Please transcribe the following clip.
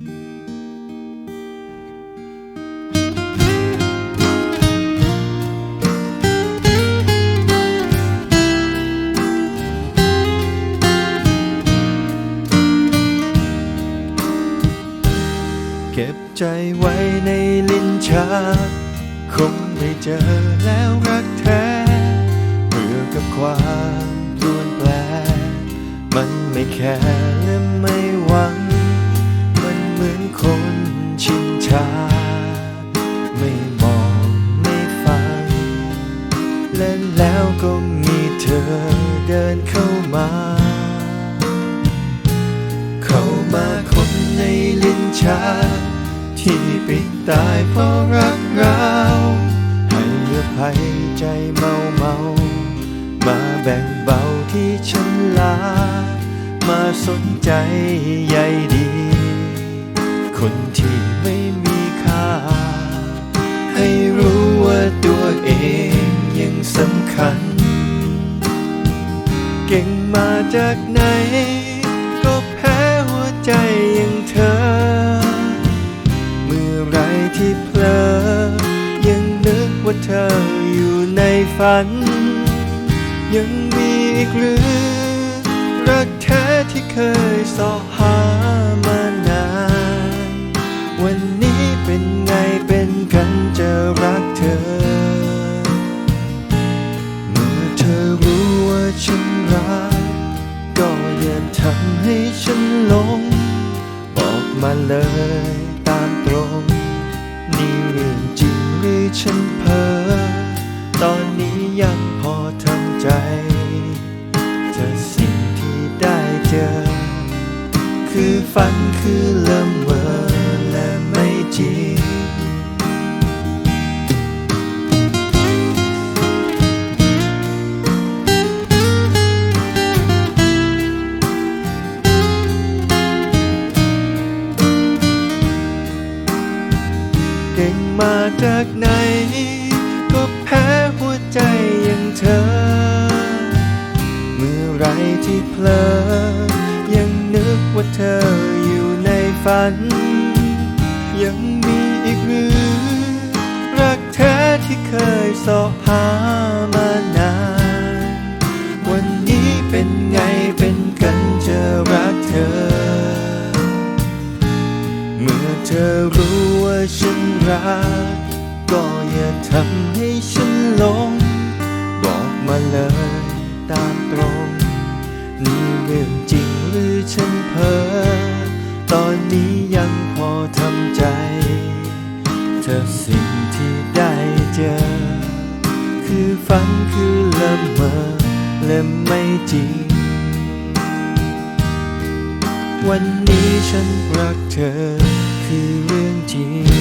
เก็บใจไว้ในลิ้นชักคงไม่เจอแล้วรักแท้เบื่อกับความรวนแปลมันไม่แค่และไม่ ชินชาไม่มองไม่ฟัง และแล้วก็มีเธอเดินเข้ามา เข้ามาคนในลิ้นชักที่ปิดตายเพราะรักเราให้อภัยใจเมาเมามาแบ่งเบาที่ฉันลา มาสนใจใยดี คนที่ไม่ คัญ เก่งมาจากไหน ก็แพ้หัวใจอย่างเธอ เมื่อไรที่เพลอ ยังนึกว่าเธออยู่ในฝัน ยังมีอีกหรือ รักแท้ที่เคยสอหามานาน วันนี้เป็นไง ฉันรักก็อย่าทำให้ฉันหลง บอกมาเลยตามตรง นี่เรื่องจริงหรือฉันเพ้อตอนนี้ยังพอทำใจ เธอสิ่งที่ได้เจอ คือฝันคือละเมอ จากไหน ก็แพ้หัวใจอย่างเธอ เมื่อไรที่เพลอ ยังนึกว่าเธออยู่ในฝัน ยังมีอีกหรือ รักแท้ที่เคยสอหามานาน เธอรู้ว่าฉันรัก ก็อย่าทำให้ฉันหลง บอกมาเลยตามตรง นี่เรื่องจริงหรือฉันเพ้อ ตอนนี้ยังพอทำใจ เธอสิ่งที่ได้เจอ คือฝันคือละเมอและไม่จริง วันนี้ฉันรักเธอ 是念间